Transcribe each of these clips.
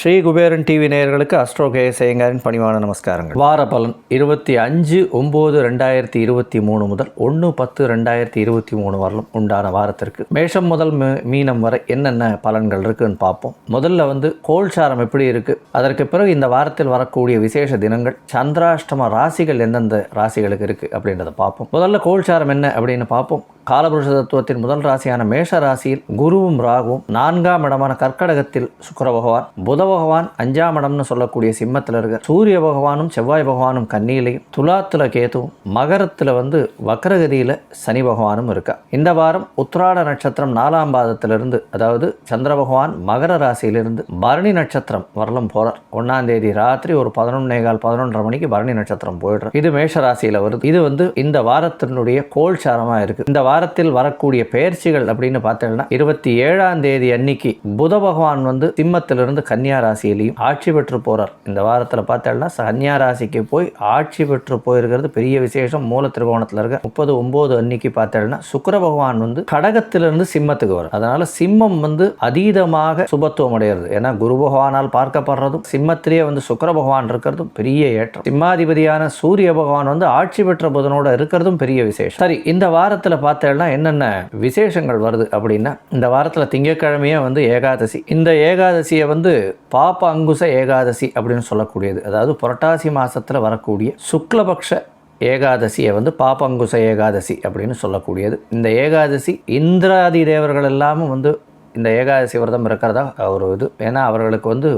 Sri Kuberan TV நேயர்களுக்கு astro கேசயங்காரின் பணிவான நமஸ்காரங்கள். வார பலன் இருபத்தி அஞ்சு ஒம்பது ரெண்டாயிரத்தி இருபத்தி மூணு முதல் ஒன்று பத்து ரெண்டாயிரத்தி இருபத்தி மூணு வரலும் உண்டான வாரத்திற்கு மேஷம் முதல் மீ- மீனம் வரை என்னென்ன பலன்கள் இருக்குன்னு பார்ப்போம். முதல்ல வந்து கோல்சாரம் எப்படி இருக்கு? அதற்கு பிறகு இந்த வாரத்தில் வரக்கூடிய விசேஷ தினங்கள் சந்திராஷ்டம ராசிகள் எந்தெந்த ராசிகளுக்கு இருக்கு அப்படின்றத பார்ப்போம். முதல்ல கோல்சாரம் என்ன அப்படின்னு பார்ப்போம். காலபுருஷ தத்துவத்தின் முதல் ராசியான மேஷ ராசியில் குருவும் ராகுவும் நான்காம் இடமான கர்க்கடகத்தில் சுக்கர பகவான் புத பகவான் அஞ்சாம் இடம்னு சொல்லக்கூடிய சிம்மத்தில் இருக்க சூரிய பகவானும் செவ்வாய் பகவானும் கன்னியிலையும் துலாத்துல கேதுவும் மகரத்தில் வந்து வக்ரகதியில் சனி பகவானும் இருக்கா. இந்த வாரம் உத்திராட நட்சத்திரம் நாலாம் பாதத்திலிருந்து அதாவது சந்திர பகவான் மகர ராசியிலிருந்து பரணி நட்சத்திரம் வரலும் போறார். ஒன்னாம் தேதி ராத்திரி ஒரு பதினொன்னே கால் பதினொன்றரை மணிக்கு பரணி நட்சத்திரம் போயிடுறோம் இது மேஷ ராசியில் வருது. இது வந்து இந்த வாரத்தினுடைய கோல்சாரமாக இருக்கு. இந்த வாரத்தில் வரக்கூடிய பெயர்ச்சிகள் அப்படின்னு பார்த்தீங்கன்னா இருபத்தி ஏழாம் தேதி அன்னைக்கு புத பகவான் வந்து சிம்மத்திலிருந்து கன்னியா ராசியிலையும் ஆட்சி பெற்று போறார். இந்த வாரத்தில் பார்த்தீங்கன்னா கன்னியா ராசிக்கு போய் ஆட்சி பெற்று போயிருக்கிறது பெரிய விசேஷம். மூல திருகோணத்தில் இருக்க முப்பது ஒன்பது அன்னைக்கு பார்த்தீங்கன்னா சுக்கர பகவான் வந்து கடகத்திலிருந்து சிம்மத்துக்கு வரும் அதனால சிம்மம் வந்து அதீதமாக சுபத்துவம் அடைகிறது ஏன்னா குரு பகவானால் பார்க்கப்படுறதும் சிம்மத்திலேயே வந்து சுக்கர பகவான் இருக்கிறதும் பெரிய ஏற்றம். சிம்மாதிபதியான சூரிய பகவான் வந்து ஆட்சி பெற்ற புதனோட இருக்கிறதும் பெரிய விசேஷம். சரி இந்த வாரத்தில் பார்த்து பார்த்தேன்னா என்னென்ன விசேஷங்கள் வருது அப்படின்னா இந்த வாரத்தில் திங்கட்கிழமையே வந்து ஏகாதசி. இந்த ஏகாதசியை வந்து பாப்ப அங்குச ஏகாதசி அப்படின்னு சொல்லக்கூடியது. அதாவது புரட்டாசி மாதத்தில் வரக்கூடிய சுக்லபக்ஷ ஏகாதசியை வந்து பாப்பங்குச ஏகாதசி அப்படின்னு சொல்லக்கூடியது. இந்த ஏகாதசி இந்திராதி தேவர்கள் எல்லாமும் வந்து இந்த ஏகாதசி விரதம் இருக்கிறதா? ஒரு இது. ஏன்னா அவர்களுக்கு வந்து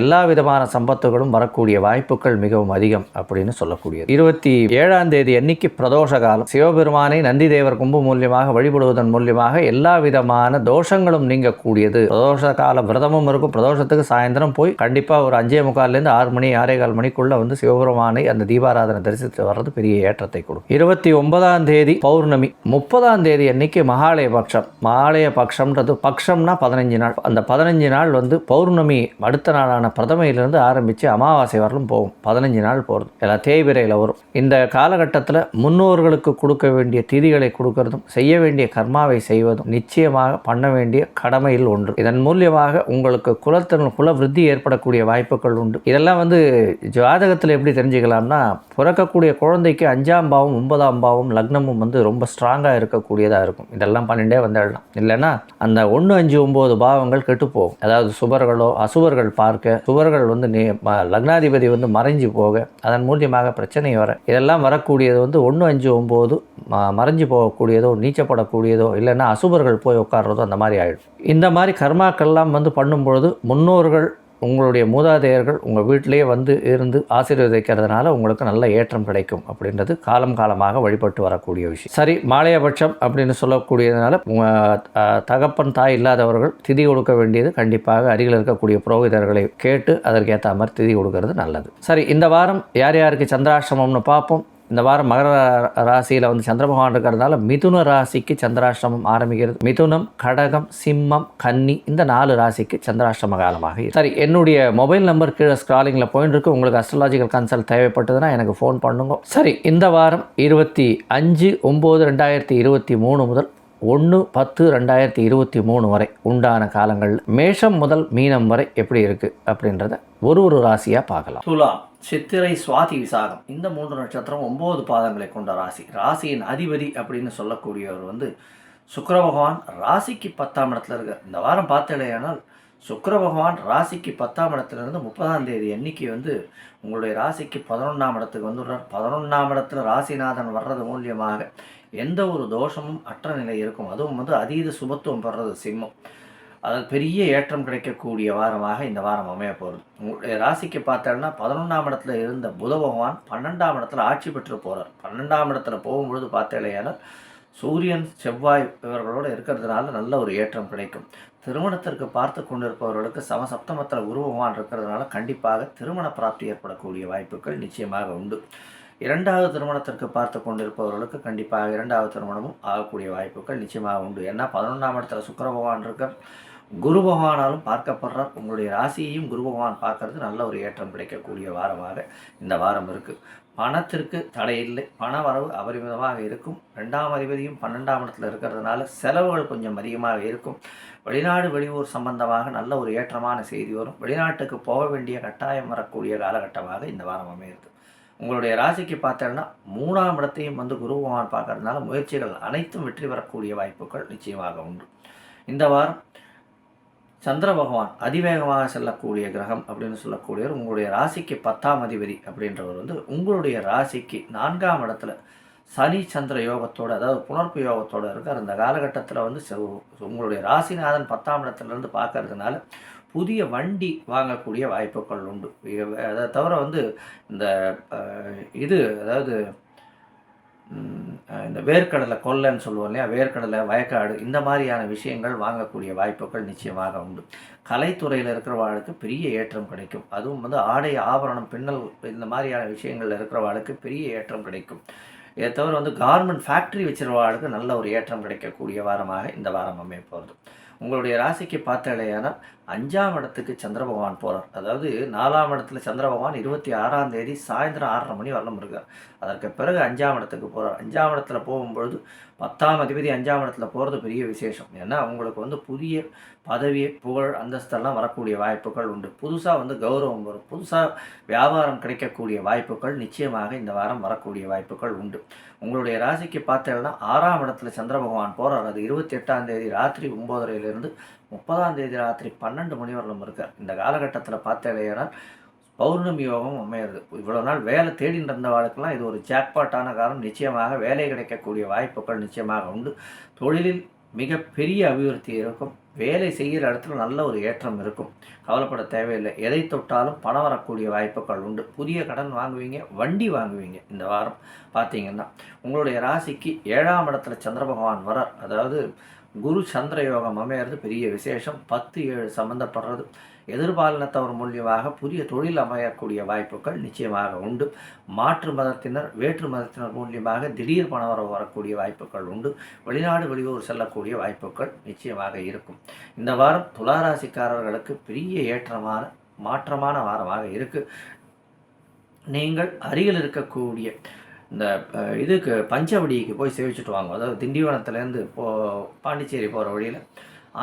எல்லா விதமான சம்பத்துகளும் வரக்கூடிய வாய்ப்புகள் மிகவும் அதிகம் அப்படின்னு சொல்லக்கூடியது. இருபத்தி ஏழாம் தேதி அன்னைக்கு பிரதோஷ காலம். சிவபெருமானை நந்தி தேவர் கும்பு மூலியமாக வழிபடுவதன் மூலியமாக எல்லா விதமான தோஷங்களும் நீங்கக்கூடியது. பிரதோஷ கால விரதமும் இருக்கும். பிரதோஷத்துக்கு சாயந்தரம் போய் கண்டிப்பாக ஒரு அஞ்சே முக்கால்லேருந்து ஆறு மணி ஆறே கால் மணிக்குள்ள வந்து சிவபெருமானை அந்த தீபாராதனை தரிசித்து வர்றது பெரிய ஏற்றத்தை கொடுக்கும். இருபத்தி ஒன்பதாம் தேதி பௌர்ணமி. முப்பதாம் தேதி அன்னைக்கு மகாலய பட்சம் மகாலய பட்சம்ன்றது பட்சம்னா பதினஞ்சு நாள். அந்த பதினஞ்சு நாள் வந்து பௌர்ணமி அடுத்த நாளான பிரதமையிலிருந்து ஆரம்பித்து அமாவாசை வரலும் போகும். பதினஞ்சு நாள் போகிறது எல்லாம் தேய்பிரையில் வரும். இந்த காலகட்டத்தில் முன்னோர்களுக்கு கொடுக்க வேண்டிய திதிகளை கொடுக்கறதும் செய்ய வேண்டிய கர்மாவை செய்வதும் நிச்சயமாக பண்ண வேண்டிய கடமையில் ஒன்று. இதன் மூலியமாக உங்களுக்கு குலத்தின் குல விருத்தி ஏற்படக்கூடிய வாய்ப்புகள் உண்டு. இதெல்லாம் வந்து ஜாதகத்தில் எப்படி தெரிஞ்சுக்கலாம்னா பிறக்கக்கூடிய குழந்தைக்கு அஞ்சாம் பாவம் ஒன்பதாம் பாவம் லக்னமும் வந்து ரொம்ப ஸ்ட்ராங்காக இருக்கக்கூடியதாக இருக்கும். இதெல்லாம் பண்ணிட்டே வந்துடலாம். இல்லைன்னா அந்த ஒன்று அஞ்சு ஒம்பது பாவங்கள் கெட்டுப்போகும். அதாவது சுபர்களோ அசுபர்கள் பார்க்க சுபர்கள் வந்து நே லக்னாதிபதி வந்து மறைஞ்சு போக அதன் மூலியமாக பிரச்சனை வர இதெல்லாம் வரக்கூடியது வந்து ஒன்று அஞ்சு ஒம்பது ம மறைஞ்சு போகக்கூடியதோ நீச்சப்படக்கூடியதோ இல்லைன்னா அசுபர்கள் போய் உட்கார்றதோ அந்த மாதிரி ஆகிடும் இந்த மாதிரி கர்மாக்கள்லாம் வந்து பண்ணும்பொழுது முன்னோர்கள் உங்களுடைய மூதாதையர்கள் உங்கள் வீட்டிலேயே வந்து இருந்து ஆசீர்வதிக்கிறதுனால உங்களுக்கு நல்ல ஏற்றம் கிடைக்கும் அப்படின்றது காலம் காலமாக வழிபட்டு வரக்கூடிய விஷயம். சரி மாலையபட்சம் அப்படின்னு சொல்லக்கூடியதுனால தகப்பன் தாய் இல்லாதவர்கள் திதி கொடுக்க வேண்டியது கண்டிப்பாக அருகில் இருக்கக்கூடிய புரோகிதர்களை கேட்டு அதற்கேற்ற மாதிரி திதி கொடுக்கறது நல்லது. சரி இந்த வாரம் யார் யாருக்கு சந்திராசிரமம்னு பார்ப்போம். இந்த வாரம் மகர ராசியில் வந்து சந்திர பகவான் இருக்கிறதுனால மிதுன ராசிக்கு சந்திராஷ்டமம் ஆரம்பிக்கிறது. மிதுனம் கடகம் சிம்மம் கன்னி இந்த நாலு ராசிக்கு சந்திராஷ்டம காலமாக சரி என்னுடைய மொபைல் நம்பர் கீழே ஸ்க்ராலிங்கில் போயின்னு இருக்கு. உங்களுக்கு அஸ்ட்ராலஜிக்கல் கன்சல்ட் தேவைப்பட்டதுன்னா எனக்கு ஃபோன் பண்ணுங்க. சரி இந்த வாரம் இருபத்தி அஞ்சு ஒம்பது ரெண்டாயிரத்தி இருபத்தி மூணு முதல் ஒன்று பத்து ரெண்டாயிரத்தி இருபத்தி மூணு வரை உண்டான காலங்கள். மேஷம் முதல் மீனம் வரை எப்படி இருக்குது அப்படின்றத ஒரு ஒரு ராசியாக பார்க்கலாம். துலாம். சித்திரை சுவாதி விசாகம். இந்த மூன்று நட்சத்திரம் ஒம்பது பாதங்களை கொண்ட ராசி. ராசியின் அதிபதி அப்படின்னு சொல்லக்கூடியவர் வந்து சுக்கர பகவான். ராசிக்கு பத்தாம் இடத்துல இருக்க இந்த வாரம் பார்த்தலையானால் சுக்கர பகவான் ராசிக்கு பத்தாம் இடத்துலேருந்து முப்பதாம் தேதி எண்ணிக்கை வந்து உங்களுடைய ராசிக்கு பதினொன்றாம் இடத்துக்கு வந்துடுறார். பதினொன்றாம் இடத்துல ராசிநாதன் வர்றது மூலியமாக எந்த ஒரு தோஷமும் அற்ற நிலை இருக்கும். அதுவும் வந்து அதீத சுபத்துவம் பெறது சிம்மம். அதாவது பெரிய ஏற்றம் கிடைக்கக்கூடிய வாரமாக இந்த வாரம் அமைய போகிறது உங்களுடைய ராசிக்கு பார்த்தோம்னா பதினொன்றாம் இடத்துல இருந்த புத பகவான் பன்னெண்டாம் இடத்துல ஆட்சி பெற்று போகிறார் பன்னெண்டாம் இடத்துல போகும்பொழுது பார்த்தேலையானால் சூரியன் செவ்வாய் இவர்களோடு இருக்கிறதுனால நல்ல ஒரு ஏற்றம் கிடைக்கும். திருமணத்திற்கு பார்த்து கொண்டிருப்பவர்களுக்கு சமசப்தமத்தில் குரு இருக்கிறதுனால கண்டிப்பாக திருமண பிராப்தி ஏற்படக்கூடிய வாய்ப்புகள் நிச்சயமாக உண்டு. இரண்டாவது திருமணத்திற்கு பார்த்து கொண்டிருப்பவர்களுக்கு கண்டிப்பாக இரண்டாவது திருமணமும் ஆகக்கூடிய வாய்ப்புகள் நிச்சயமாக உண்டு. ஏன்னா பதினொன்றாம் இடத்துல சுக்கர பகவான் இருக்கார். குரு பகவானாலும் பார்க்கப்படுறார். உங்களுடைய ராசியையும் குரு பகவான் பார்க்கறது நல்ல ஒரு ஏற்றம் கிடைக்கக்கூடிய வாரமாக இந்த வாரம் இருக்குது பணத்திற்கு தடையில்லை. பண வரவு அபரிமிதமாக இருக்கும். ரெண்டாம் அதிபதியும் பன்னெண்டாம் இடத்துல இருக்கிறதுனால செலவுகள் கொஞ்சம் அதிகமாக இருக்கும். வெளிநாடு வெளியூர் சம்பந்தமாக நல்ல ஒரு ஏற்றமான செய்தி வரும். வெளிநாட்டுக்கு போக வேண்டிய கட்டாயம் வரக்கூடிய காலகட்டமாக இந்த வாரம் அமையிறது உங்களுடைய ராசிக்கு பார்த்தோன்னா மூணாம் இடத்தையும் வந்து குரு பகவான் பார்க்கறதுனால முயற்சிகள் அனைத்தும் வெற்றி பெறக்கூடிய வாய்ப்புகள் நிச்சயமாக உண்டு. இந்த வாரம் சந்திர பகவான் அதிவேகமாக செல்லக்கூடிய கிரகம் அப்படின்னு சொல்லக்கூடியவர் உங்களுடைய ராசிக்கு பத்தாம் அதிபதி அப்படின்றவர் வந்து உங்களுடைய ராசிக்கு நான்காம் இடத்துல சனி சந்திர யோகத்தோடு அதாவது புணர்ப்பு யோகத்தோடு இருக்கார். அந்த காலகட்டத்தில் வந்து உங்களுடைய ராசிநாதன் பத்தாம் இடத்துலேருந்து பார்க்கறதுனால புதிய வண்டி வாங்கக்கூடிய வாய்ப்புகள் உண்டு. அதை தவிர வந்து இந்த இது அதாவது இந்த வேர்க்கடலை கொல்லைன்னு சொல்லுவோம் இல்லையா? வேர்க்கடலை வயக்காடு இந்த மாதிரியான விஷயங்கள் வாங்கக்கூடிய வாய்ப்புகள் நிச்சயமாக உண்டு. கலைத்துறையில் இருக்கிறவாளுக்கு பெரிய ஏற்றம் கிடைக்கும். அதுவும் வந்து ஆடை ஆபரணம் பின்னல் இந்த மாதிரியான விஷயங்களில் இருக்கிறவாளுக்கு பெரிய ஏற்றம் கிடைக்கும். இதை தவிர வந்து கார்மெண்ட் ஃபேக்ட்ரி வச்சுருவாளுக்கு நல்ல ஒரு ஏற்றம் கிடைக்கக்கூடிய வாரமாக இந்த வாரம் அமைய போகிறது உங்களுடைய ராசிக்கு பார்த்தாலேயானா அஞ்சாம் இடத்துக்கு சந்திர பகவான் போகிறார் அதாவது நாலாம் இடத்துல சந்திர பகவான் இருபத்தி ஆறாம் தேதி சாயந்தரம் ஆறரை மணி வரலும் இருக்கார். அதற்கு பிறகு அஞ்சாம் இடத்துக்கு போகிறார் அஞ்சாம் இடத்துல போகும்பொழுது பத்தாம் அதிபதி அஞ்சாம் இடத்துல போகிறது பெரிய விசேஷம். ஏன்னா உங்களுக்கு வந்து புதிய பதவி புகழ் அந்தஸ்தெல்லாம் வரக்கூடிய வாய்ப்புகள் உண்டு. புதுசாக வந்து கௌரவம் வரும். புதுசாக வியாபாரம் கிடைக்கக்கூடிய வாய்ப்புகள் நிச்சயமாக இந்த வாரம் வரக்கூடிய வாய்ப்புகள் உண்டு. உங்களுடைய ராசிக்கு பார்த்தீங்கன்னா ஆறாம் இடத்துல சந்திர பகவான் போகிறார் அது இருபத்தி எட்டாம் தேதி ராத்திரி ஒம்போதரையிலிருந்து முப்பதாம் தேதி ராத்திரி பன்னெண்டு மணி வரலும் இருக்கார். இந்த காலகட்டத்தில் பார்த்தீங்கன்னா பௌர்ணமி யோகம் அமையிறது. இவ்வளோ நாள் வேலை தேடிட்டு இருந்தவாளுக்கெல்லாம் இது ஒரு ஜாக்பாட்டான காலம். நிச்சயமாக வேலை கிடைக்கக்கூடிய வாய்ப்புகள் நிச்சயமாக உண்டு. தொழிலில் மிகப்பெரிய அபிவிருத்தி இருக்கும். வேலை செய்கிற இடத்துல நல்ல ஒரு ஏற்றம் இருக்கும். கவலைப்பட தேவையில்லை. எதை தொட்டாலும் பணம் வரக்கூடிய வாய்ப்புகள் உண்டு. புதிய கடன் வாங்குவீங்க வண்டி வாங்குவீங்க இந்த வாரம் பார்த்தீங்கன்னா உங்களுடைய ராசிக்கு ஏழாம் இடத்துல சந்திர பகவான் வரார் அதாவது குரு சந்திர யோகம் அமையிறது பெரிய விசேஷம். பத்து ஏழு சம்மந்தப்படுறது எதிர்பாலினத்தவர் மூலியமாக புதிய தொழில் அமையக்கூடிய வாய்ப்புகள் நிச்சயமாக உண்டு. மாற்று மதத்தினர் வேற்று மதத்தினர் மூலியமாக திடீர் பணவரவு வரக்கூடிய வாய்ப்புகள் உண்டு. வெளிநாடு வெளியூர் செல்லக்கூடிய வாய்ப்புகள் நிச்சயமாக இருக்கும். இந்த வாரம் துளாராசிக்காரர்களுக்கு பெரிய ஏற்றமான மாற்றமான வாரமாக இருக்குது நீங்கள் அருகில் இருக்கக்கூடிய இந்த இதுக்கு பஞ்சவடிக்கு போய் சேவிச்சுட்டு வாங்க. அதாவது திண்டிவனத்துலேருந்து போ பாண்டிச்சேரி போகிற வழியில்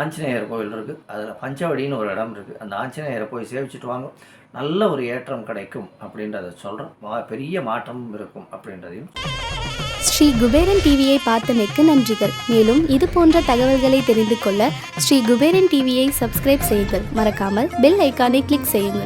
ஆஞ்சநேயர் கோவில் இருக்குது அதில் பஞ்சவடின்னு ஒரு இடம் இருக்குது அந்த ஆஞ்சநேயரை போய் சேவிச்சுட்டு வாங்க. நல்ல ஒரு ஏற்றம் கிடைக்கும் அப்படின்றத சொல்கிறோம் பெரிய மாற்றமும் இருக்கும் அப்படின்றதையும். ஸ்ரீ குபேரன் டிவியை பார்த்தமைக்கு நன்றிகள். மேலும் இது போன்ற தகவல்களை தெரிந்து கொள்ள ஸ்ரீ குபேரன் டிவியை சப்ஸ்கிரைப் செய்யுங்கள். மறக்காமல் பெல் ஐக்கானை கிளிக் செய்யுங்கள்.